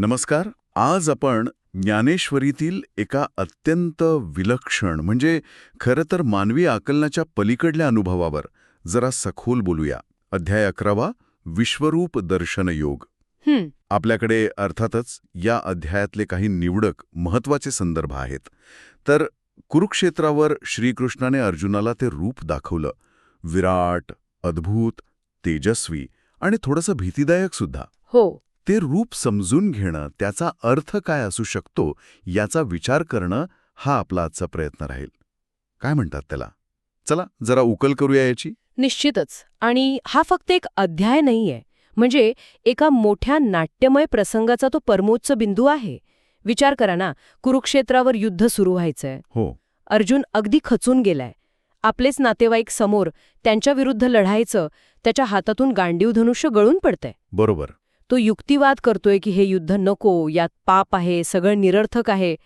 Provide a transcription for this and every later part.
नमस्कार आज आपण ज्ञानेश्वरीतील एका अत्यंत विलक्षण म्हणजे खरं तर मानवी आकलनाच्या पलीकडल्या अनुभवावर जरा सखोल बोलूया. अध्याय अकरावा विश्वरूप दर्शन योग. आपल्याकडे अर्थातच या अध्यायातले काही निवडक महत्त्वाचे संदर्भ आहेत. तर कुरुक्षेत्रावर श्रीकृष्णाने अर्जुनाला ते रूप दाखवलं. विराट अद्भुत तेजस्वी आणि थोडंसं भीतिदायक सुद्धा. हो. ते रूप समजून घेणं त्याचा अर्थ काय असू शकतो याचा विचार करणं हा आपला आजचा प्रयत्न राहील. काय म्हणतात त्याला? चला जरा उकल करूया याची. निश्चितच. आणि हा फक्त एक अध्याय नाहीये. म्हणजे एका मोठ्या नाट्यमय प्रसंगाचा तो परमोच्च बिंदू आहे. विचार करा ना कुरुक्षेत्रावर युद्ध सुरू व्हायचंय. हो. अर्जुन अगदी खचून गेलाय. आपलेच नातेवाईक समोर त्यांच्या विरुद्ध लढायचं त्याच्या हातातून गांडीव धनुष्य गळून पडतंय. बरोबर. तो युक्तिवाद करतोय की हे युद्ध नको यात पाप आहे सगळं निरर्थक आहे.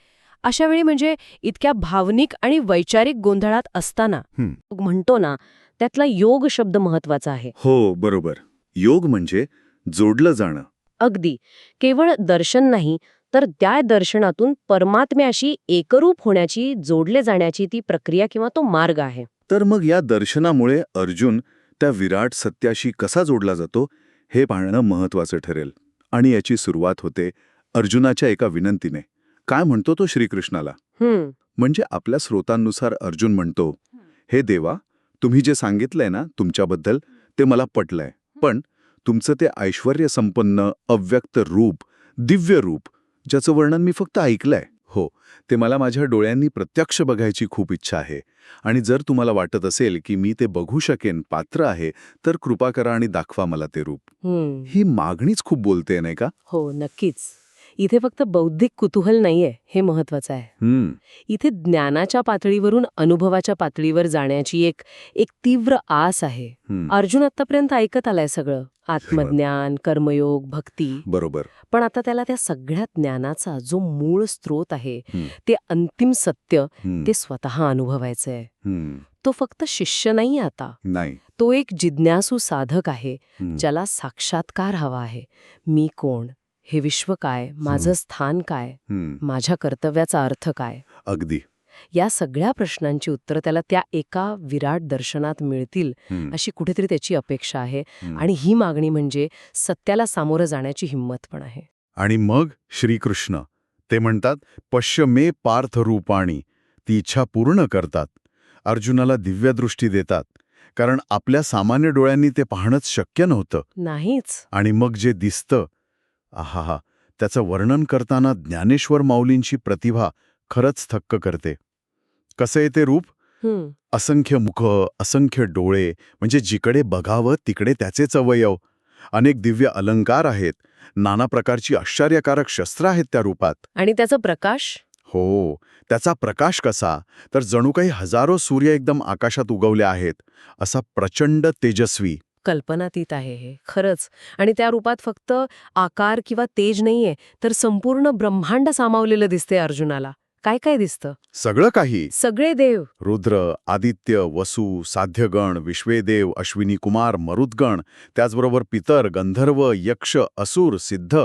अशा वेळी म्हणजे इतक्या भावनिक आणि वैचारिक गोंधळात असताना. म्हणतो ना त्यातला योग शब्द महत्त्वाचा आहे. हो बरोबर. योग म्हणजे जोडलं जाणं. अगदी. केवळ दर्शन नाही तर त्या दर्शनातून परमात्म्याशी एकरूप होण्याची जोडले जाण्याची ती प्रक्रिया किंवा तो मार्ग आहे. तर मग या दर्शनामुळे अर्जुन त्या विराट सत्याशी कसा जोडला जातो? हे पाहणं महत्वाचं ठरेल. आणि याची सुरुवात होते अर्जुनाच्या एका विनंतीने. काय म्हणतो तो श्रीकृष्णाला? म्हणजे आपल्या स्रोतांनुसार अर्जुन म्हणतो हे देवा तुम्ही जे सांगितलंय ना तुमच्याबद्दल ते मला पटलंय. पण तुमचं ते ऐश्वर संपन्न अव्यक्त रूप दिव्य रूप ज्याचं वर्णन मी फक्त ऐकलंय हो ते मला माझ्या डोळ्यांनी प्रत्यक्ष बघायची खूप इच्छा आहे. आणि जर तुम्हाला वाटत असेल की मी ते बघू शकेन पात्र आहे तर कृपा करा आणि दाखवा मला ते रूप. ही मागणीच खूप बोलते नाही का? हो नक्कीच. इथे फक्त बौद्धिक कुतूहल नाहीये हे महत्वाचं आहे. इथे ज्ञानाच्या पातळीवरून अनुभवाच्या पातळीवर जाण्याची एक एक तीव्र आस आहे. अर्जुन आतापर्यंत ऐकत आलाय सगळं. आत्मज्ञान कर्मयोग भक्ती. बरोबर. पण आता त्याला त्या सगळ्या ज्ञानाचा जो मूळ स्रोत आहे. ते अंतिम सत्य ते स्वतः अनुभवायचंय. हम्म, तो फक्त शिष्य नाही आता. नाही. तो एक जिज्ञासू साधक आहे ज्याला साक्षात्कार हवा आहे. मी कोण? हे विश्व काय? माझं स्थान काय? माझ्या कर्तव्याचा अर्थ काय? अगदी. या सगळ्या प्रश्नांची उत्तरं त्याला त्या एका विराट दर्शनात मिळतील अशी कुठेतरी त्याची अपेक्षा आहे. आणि ही मागणी म्हणजे सत्याला सामोरं जाण्याची हिंमत पण आहे. आणि मग श्रीकृष्ण ते म्हणतात पश्य मे पार्थ रूपाणी ती इच्छा पूर्ण करतात. अर्जुनाला दिव्यदृष्टी देतात. कारण आपल्या सामान्य डोळ्यांनी ते पाहणंच शक्य नव्हतं. नाहीच. आणि मग जे दिसतं आहाहा त्याचं वर्णन करताना ज्ञानेश्वर माऊलींची प्रतिभा खरंच थक्क करते. कसं येते रूप? हं, असंख्य मुख असंख्य डोळे म्हणजे जिकडे बघावं तिकडे त्याचेच अवयव. अनेक दिव्य अलंकार आहेत. नाना प्रकारची आश्चर्यकारक शस्त्र आहेत त्या रूपात. आणि त्याचा प्रकाश? हो त्याचा प्रकाश कसा? तर जणू काही हजारो सूर्य एकदम आकाशात उगवले आहेत. असा प्रचंड तेजस्वी. कल्पनातीत आहे हे खरंच. आणि त्या रूपात फक्त आकार किंवा तेज नाहीये तर संपूर्ण ब्रह्मांड सामावलेलं दिसते अर्जुनाला. काय काय दिसतं? सगळं काही. सगळे देव. रुद्र आदित्य वसु साध्यगण विश्वेदेव अश्विनी कुमार मरुद्गण त्याचबरोबर पितर गंधर्व यक्ष असुर सिद्ध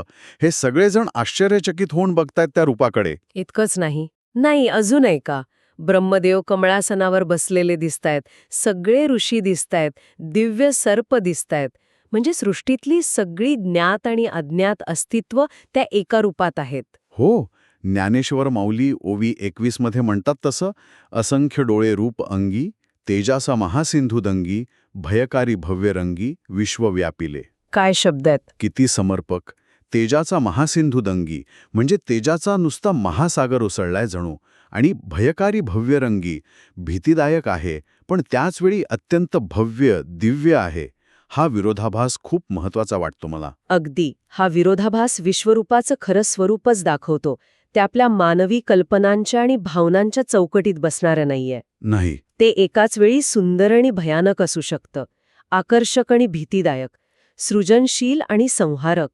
हे सगळेजण आश्चर्यचकित होऊन बघतायत त्या रूपाकडे. इतकंच नाही. नाही अजून आहे का ब्रह्मदेव कमळासनावर बसलेले दिसतायत. सगळे ऋषी दिसतायत. दिव्य सर्प दिसतायत. म्हणजे सृष्टीतली सगळी ज्ञात आणि अज्ञात अस्तित्व त्या एका रूपात आहेत. हो ज्ञानेश्वर माऊली ओवी एकवीसमध्ये म्हणतात तसं असंख्य डोळे रूप अंगी तेजासा महासिंधू दंगी भयकारी भव्य रंगी विश्व व्यापिले काय शब्द आहेत? किती समर्पक. तेजाचा महासिंधू दंगी म्हणजे तेजाचा नुसता महासागर उसळलाय जणू. आणि भयकारी भव्य रंगी भीतीदायक आहे पण त्याचवेळी अत्यंत भव्य दिव्य आहे. हा विरोधाभास खूप महत्त्वाचा वाटतो मला. अगदी. हा विरोधाभास विश्वरूपाचं खरं स्वरूपच दाखवतो. ते आपल्या मानवी कल्पनांच्या आणि भावनांच्या चौकटीत बसणारं नाहीये. नाही. ते एकाच वेळी सुंदर आणि भयानक असू शकतं. आकर्षक आणि भीतीदायक. सृजनशील आणि संहारक.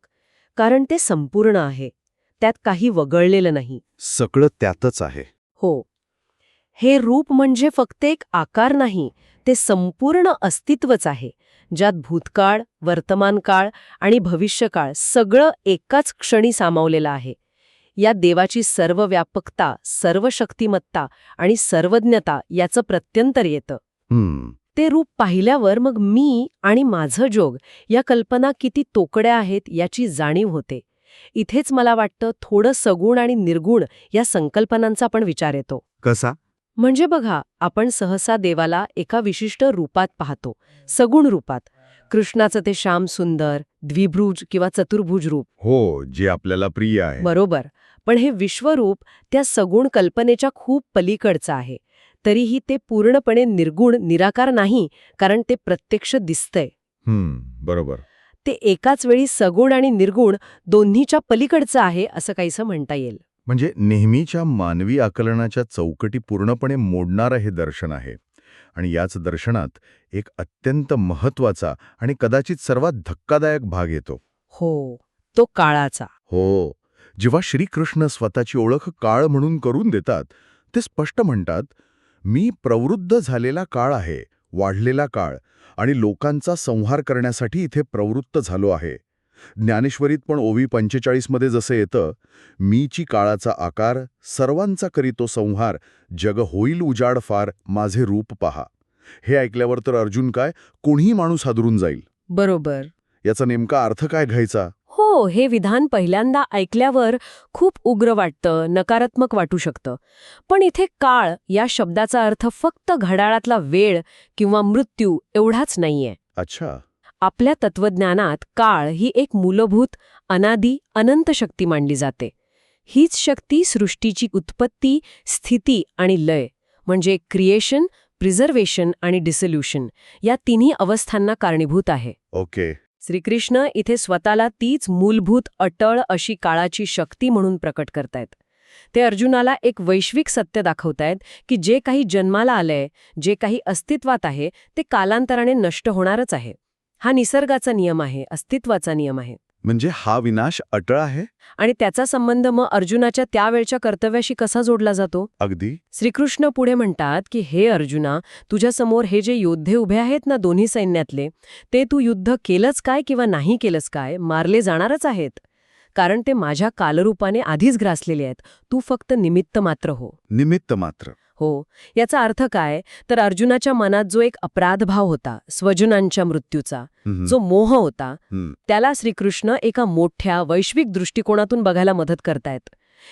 कारण ते संपूर्ण आहे. त्यात काही वगळलेलं नाही. सगळं त्यातच आहे. हो. हे रूप म्हणजे फक्त एक आकार नाही ते संपूर्ण अस्तित्वच आहे ज्यात भूतकाळ वर्तमान काळ आणि भविष्यकाळ सगळं एकाच क्षणी सामावलेलं आहे. या देवाची सर्व व्यापकता सर्व शक्तिमत्ता आणि सर्वज्ञता याचं प्रत्यंतर येतं. हम्म. ते रूप पाहिल्यावर मग मी आणि माझं जोग या कल्पना किती तोकड्या आहेत याची जाणीव होते. इथेच मला वाटतं थोडं सगुण आणि निर्गुण या संकल्पनांचा पण विचार येतो. कसा? म्हणजे बघा आपण सहसा देवाला एका विशिष्ट रूपात पाहतो सगुण रूपात. कृष्णाचं ते श्याम सुंदर द्विभ्रुज किंवा चतुर्भुज रूप. हो जे आपल्याला प्रिय आहे. बरोबर. पण हे विश्वरूप त्या सगुण कल्पनेच्या खूप पलीकडचं आहे. तरीही ते पूर्णपणे निर्गुण निराकार नाही कारण ते प्रत्यक्ष दिसतंय. बरोबर. ते एकाच वेळी सगुण आणि निर्गुण दोन्हीच्या पलीकडचं आहे असं काहीसं म्हणता येईल. म्हणजे नेहमीच्या मानवी आकलनाच्या चौकटी पूर्णपणे मोडणारं हे दर्शन आहे. आणि याच दर्शनात एक अत्यंत महत्त्वाचा आणि कदाचित सर्वात धक्कादायक भाग येतो. हो तो काळाचा. हो जेव्हा श्रीकृष्ण स्वतःची ओळख काळ म्हणून करून देतात ते स्पष्ट म्हणतात मी प्रवृद्ध झालेला काळ आहे वाढलेला काळ आणि लोकांचा संहार करण्यासाठी इथे प्रवृत्त झालो आहे. ज्ञानेश्वरीत पण ओवी पंचेचाळीसमध्ये जसं येतं मीची काळाचा आकार सर्वांचा करीतो संहार जग होईल उजाड फार माझे रूप पहा. हे ऐकल्यावर तर अर्जुन काय कोणीही माणूस हादरून जाईल. बरोबर. याचा नेमका अर्थ काय घ्यायचा? हो हे विधान पहिल्यांदा ऐकल्यावर खूप उग्र वाटतं नकारात्मक वाटू शकतं. पण इथे काळ या शब्दाचा अर्थ फक्त घड्याळातला वेळ किंवा मृत्यू एवढाच नाहीये. अच्छा. आपल्या तत्वज्ञानात काळ ही एक मूलभूत अनादी अनंत शक्ती मानली जाते. हीच शक्ती सृष्टीची उत्पत्ती स्थिती आणि लय म्हणजे क्रिएशन प्रिझर्वेशन आणि डिसोल्युशन या तिन्ही अवस्थांना कारणीभूत आहे. ओके. श्रीकृष्ण इथे स्वतःला तीच मूलभूत अटळ अशी काळाची शक्ती म्हणून प्रकट करतायत. ते अर्जुनाला एक वैश्विक सत्य दाखवतायत की जे काही जन्माला आलंय जे काही अस्तित्वात आहे ते कालांतराने नष्ट होणारच आहे. हा निसर्गाचा नियम आहे अस्तित्वाचा नियम आहे. म्हणजे हा विनाश अटळ आहे? आणि त्याचा संबंध मग अर्जुनाच्या त्यावेळच्या कर्तव्याशी कसा जोडला जातो? अगदी. श्रीकृष्ण पुढे म्हणतात की हे अर्जुना तुझ्यासमोर हे जे योद्धे उभे आहेत ना दोन्ही सैन्यातले ते तू युद्ध केलंच काय किंवा नाही केलंच काय मारले जाणारच आहेत. कारण ते माझ्या कालरूपाने आधीच ग्रासलेले आहेत. तू फक्त निमित्त मात्र हो. निमित्त मात्र. हो. याचा अर्थ काय? तर अर्जुनाच्या मनात जो एक अपराधभाव होता स्वजनांच्या मृत्यूचा जो मोह होता. त्याला श्रीकृष्ण एका मोठ्या वैश्विक दृष्टिकोनातून बघायला मदत करतायत.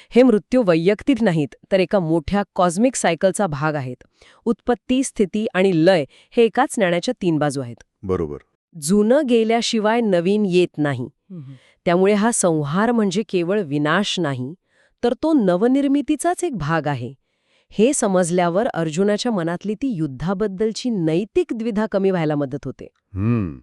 हे मृत्यू वैयक्तिक नाहीत तर एका मोठ्या कॉस्मिक सायकलचा भाग आहेत. उत्पत्ती स्थिती आणि लय हे एकाच नाण्याच्या तीन बाजू आहेत. बरोबर. जुनं गेल्याशिवाय नवीन येत नाही. त्यामुळे हा संहार म्हणजे केवळ विनाश नाही तर तो नवनिर्मितीचाच एक भाग आहे. हे समजल्यावर अर्जुनाच्या मनातली ती युद्धाबद्दलची नैतिक द्विधा कमी व्हायला मदत होते. हम्म.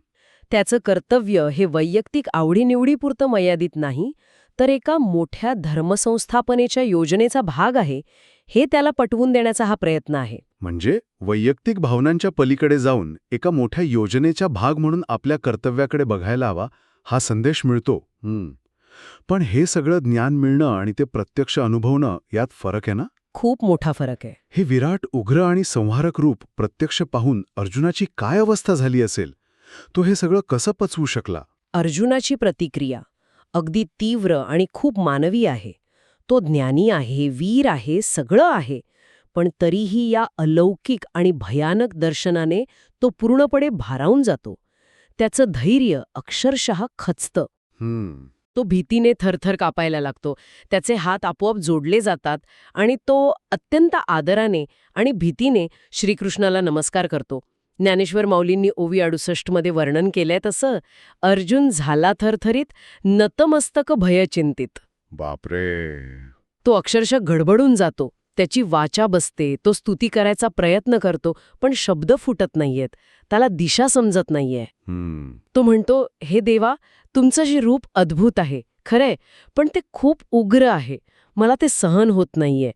त्याचं कर्तव्य हे वैयक्तिक आवडीनिवडीपुरतं मर्यादित नाही तर एका मोठ्या धर्मसंस्थापनेच्या योजनेचा भाग आहे हे त्याला पटवून देण्याचा हा प्रयत्न आहे. म्हणजे वैयक्तिक भावनांच्या पलीकडे जाऊन एका मोठ्या योजनेचा भाग म्हणून आपल्या कर्तव्याकडे बघायला हवा हा संदेश मिळतो. हम्म. पण हे सगळं ज्ञान मिळणं आणि ते प्रत्यक्ष अनुभवणं यात फरक आहे ना? खूप मोठा फरक आहे. हे विराट उग्र आणि संहारक रूप प्रत्यक्ष पाहून अर्जुनाची काय अवस्था झाली असेल? तो हे सगळं कसं पचवू शकला? अर्जुनाची प्रतिक्रिया अगदी तीव्र आणि खूप मानवी आहे. तो ज्ञानी आहे वीर आहे सगळं आहे. पण तरीही या अलौकिक आणि भयानक दर्शनाने तो पूर्णपणे भारावून जातो. त्याचं धैर्य अक्षरशः खचतं. तो भीतीने थरथर कापायला लागतो. त्याचे हात आपोआप जोडले जातात आणि तो अत्यंत आदराने आणि भीतीने श्रीकृष्णाला नमस्कार करतो. ज्ञानेश्वर माऊलींनी ओवी अडुसष्टमध्ये वर्णन केलंय तसं अर्जुन झाला थरथरीत नतमस्तक भयचिंतित. बापरे! तो अक्षरशः गडबडून जातो. त्याची वाचा बसते तो स्तुती करायचा प्रयत्न करतो पण शब्द फुटत नाहीयेत. त्याला दिशा समजत नाहीये. तो म्हणतो हे देवा तुमचं जे रूप अद्भुत आहे खरंय पण ते खूप उग्र आहे. मला ते सहन होत नाहीये.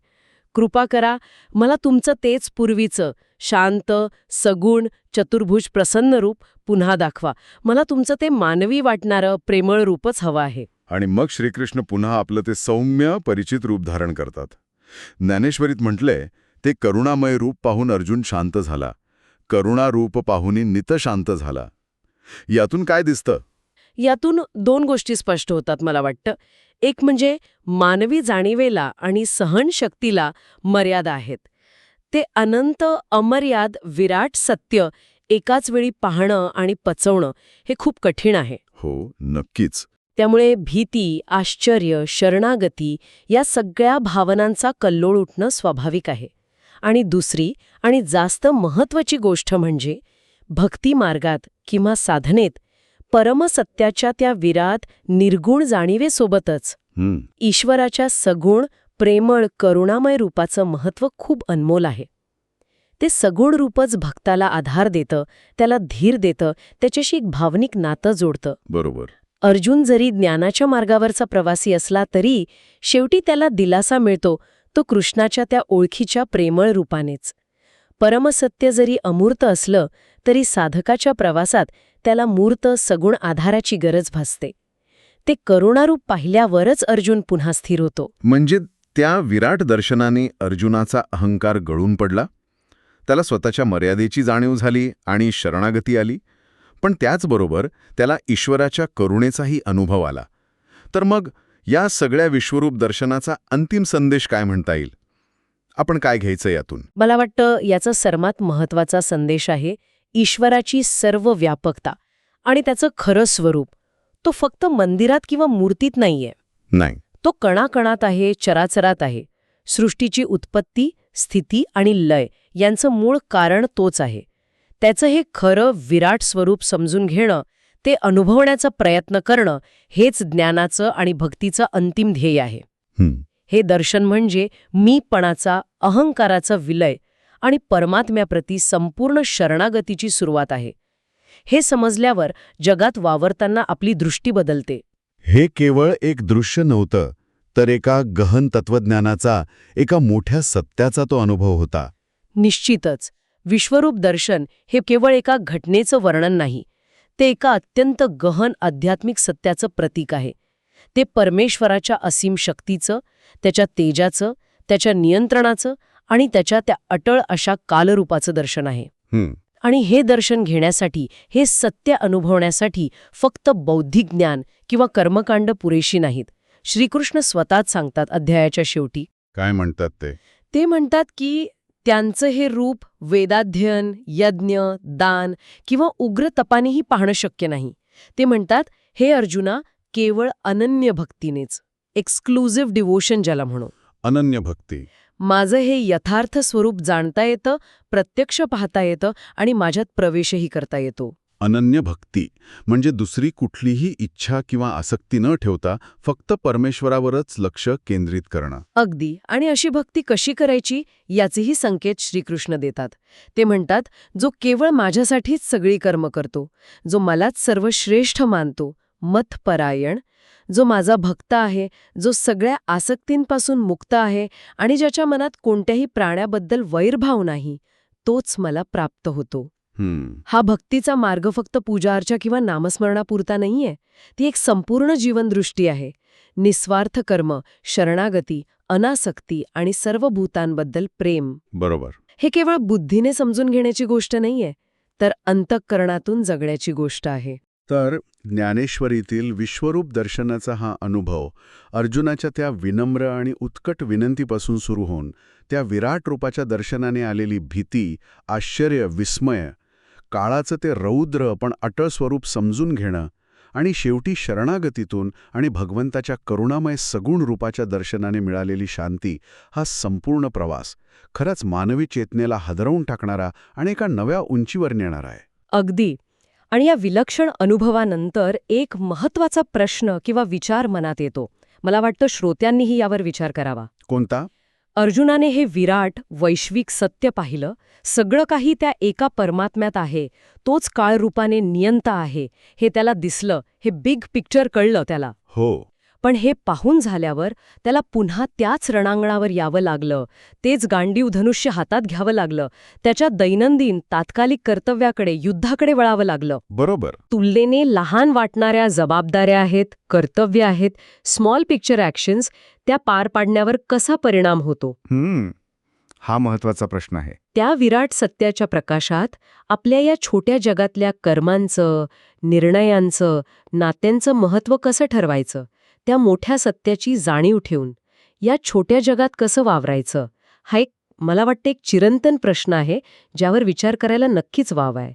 कृपा करा मला तुमचं तेच पूर्वीचं शांत सगुण चतुर्भुज प्रसन्न रूप पुन्हा दाखवा. मला तुमचं ते मानवी वाटणारं प्रेमळ रूपच हवं आहे. आणि मग श्रीकृष्ण पुन्हा आपलं ते सौम्य परिचित रूप धारण करतात. ज्ञानेश्वरीत म्हटलंय ते करुणामय रूप पाहून अर्जुन शांत झाला. करुणा रूप पाहुनी नित शांत झाला. यातून काय दिसतं? यातून दोन गोष्टी स्पष्ट होतात मला वाटतं. एक म्हणजे मानवी जाणीवेला आणि सहनशक्तीला मर्यादा आहेत. ते अनंत अमर्याद विराट सत्य एकाच वेळी पाहणं आणि पचवणं हे खूप कठीण आहे. हो नक्कीच. त्यामुळे भीती आश्चर्य शरणागती या सगळ्या भावनांचा कल्लोळ उठणं स्वाभाविक आहे. आणि दुसरी आणि जास्त महत्वाची गोष्ट म्हणजे भक्ती मार्गात किंवा साधनेत परमसत्याच्या त्या विराट निर्गुण जाणीवेसोबतच ईश्वराच्या सगुण प्रेमळ करुणामय रूपाचं महत्त्व खूप अनमोल आहे. ते सगुण रूपच भक्ताला आधार देतं त्याला धीर देतं त्याच्याशी एक भावनिक नातं जोडतं. बरोबर. अर्जुन जरी ज्ञानाच्या मार्गावरचा प्रवासी असला तरी शेवटी त्याला दिलासा मिळतो तो कृष्णाच्या त्या ओळखीच्या प्रेमळ रूपानेच. परमसत्य जरी अमूर्त असलं तरी साधकाच्या प्रवासात त्याला मूर्त सगुण आधाराची गरज भासते. ते करुणारूप पाहिल्यावरच अर्जुन पुन्हा स्थिर होतो. म्हणजे त्या विराट दर्शनाने अर्जुनाचा अहंकार गळून पडला? त्याला स्वतःच्या मर्यादेची जाणीव झाली आणि शरणागती आली? पण त्याचबरोबर त्याला ईश्वराच्या करुणेचाही अनुभव आला. तर मग या सगळ्या विश्वरूप दर्शनाचा अंतिम संदेश काय म्हणता येईल? आपण काय घ्यायचं यातून? मला वाटतं याचा सर्वात महत्त्वाचा संदेश आहे ईश्वराची सर्व व्यापकता आणि त्याचं खरं स्वरूप. तो फक्त मंदिरात किंवा मूर्तीत नाहीये. नाही. तो कणाकणात आहे चराचरात आहे. सृष्टीची उत्पत्ती स्थिती आणि लय यांचं मूळ कारण तोच आहे. त्याचं हे खरं विराट स्वरूप समजून घेणं ते अनुभवण्याचा प्रयत्न करणं हेच ज्ञानाचं आणि भक्तीचं अंतिम ध्येय आहे. हं, दर्शन म्हणजे मीपणाचा अहंकाराचा विलय आणि परमात्म्याप्रती संपूर्ण शरणागतीची सुरुवात आहे. हे समजल्यावर जगात वावरताना आपली दृष्टी बदलते. हे केवळ एक दृश्य नव्हतं तर एका गहन तत्वज्ञानाचा एका मोठ्या सत्याचा तो अनुभव होता. निश्चितच. विश्वरूप दर्शन हे केवळ एका घटनेचं वर्णन नाही ते एका अत्यंत गहन आध्यात्मिक सत्याचं प्रतीक आहे. ते परमेश्वराच्या असीम शक्तीचं त्याच्या तेजाचं त्याच्या नियंत्रणाचं आणि त्याच्या त्या अटळ अशा कालरूपाचं दर्शन आहे. हं, आणि हे दर्शन घेण्यासाठी हे सत्य अनुभवण्यासाठी फक्त बौद्धिक ज्ञान किंवा कर्मकांड पुरेशी नाहीत. श्रीकृष्ण स्वतःच सांगतात अध्यायाच्या शेवटी. काय म्हणतात ते? ते म्हणतात की त्यांचं हे रूप वेदाध्ययन यज्ञ दान किंवा उग्र तपानेही पाहणं शक्य नाही. ते म्हणतात हे अर्जुना केवळ अनन्य भक्तीनेच. एक्सक्लुझिव्ह डिवोशन ज्याला म्हणू. अनन्य भक्ती. माझं हे यथार्थ स्वरूप जाणता येतं प्रत्यक्ष पाहता येतं आणि माझ्यात प्रवेशही करता येतो. अनन्य भक्ती. म्हणजे दुसरी कुठलीही इच्छा किंवा आसक्ती न ठेवता फक्त परमेश्वरावरच लक्ष केंद्रित करणं. अगदी. आणि अशी भक्ती कशी करायची? याचेही संकेत श्रीकृष्ण देतात. ते म्हणतात जो केवळ माझ्यासाठीच सगळी कर्म करतो जो मलाच सर्वश्रेष्ठ मानतो मतपरायण जो माझा भक्त आहे जो सगळ्या आसक्तींपासून मुक्त आहे आणि ज्याच्या मनात कोणत्याही प्राण्याबद्दल वैरभाव नाही तोच मला प्राप्त होतो. हं, भक्तीचा मार्ग फक्त पूजाअर्चा किंवा नामस्मरणापुरता नाहीये. ती एक संपूर्ण जीवनदृष्टी आहे. निस्वार्थ कर्म शरणागती अनासक्ती आणि सर्व भूतांबद्दल प्रेम. बरोबर. हे केवळ बुद्धीने समजून घेण्याची गोष्ट नाहीये तर अंतःकरणातून जगण्याची गोष्ट आहे. तर ज्ञानेश्वरीतील विश्वरूप दर्शनाचा हा अनुभव अर्जुनाच्या त्या विनम्र आणि उत्कट विनंतीपासून सुरू होऊन त्या विराट रूपाच्या दर्शनाने आलेली भीती आश्चर्य विस्मय काळाचं ते रौद्र पण अटळ स्वरूप समजून घेणं आणि शेवटी शरणागतीतून आणि भगवंताच्या करुणामय सगुण रूपाच्या दर्शनाने मिळालेली शांती हा संपूर्ण प्रवास खरंच मानवी चेतनेला हदरवून टाकणारा आणि एका नव्या उंचीवर नेणारा आहे. अगदी. आणि या विलक्षण अनुभवानंतर एक महत्त्वाचा प्रश्न किंवा विचार मनात येतो. मला वाटतं श्रोत्यांनीही यावर विचार करावा. कोणता? अर्जुनाने हे विराट वैश्विक सत्य पाहिलं. सगळं काही त्या एका परमात्म्यात आहे. तोच काळरूपाने नियंता आहे. हे त्याला दिसलं. हे बिग पिक्चर कळलं त्याला. हो. पण हे पाहून झाल्यावर त्याला पुन्हा त्याच रणांगणावर यावं लागलं. तेच गांडीव धनुष्य हातात घ्यावं लागलं. त्याच्या दैनंदिन तात्कालिक कर्तव्याकडे युद्धाकडे वळावं लागलं. बरोबर. तुलनेने लहान वाटणाऱ्या जबाबदाऱ्या आहेत कर्तव्य आहेत स्मॉल पिक्चर ॲक्शन्स त्या पार पाडण्यावर कसा परिणाम होतो? हम्म. हा महत्त्वाचा प्रश्न आहे. त्या विराट सत्याच्या प्रकाशात आपल्या या छोट्या जगातल्या कर्मांचं निर्णयांचं नात्यांचं महत्त्व कसं ठरवायचं? त्या मोठ्या सत्याची जाणीव ठेवून या छोट्या जगात कसं वावरायचं? हा एक मला वाटतं एक चिरंतन प्रश्न आहे ज्यावर विचार करायला नक्कीच वाव आहे.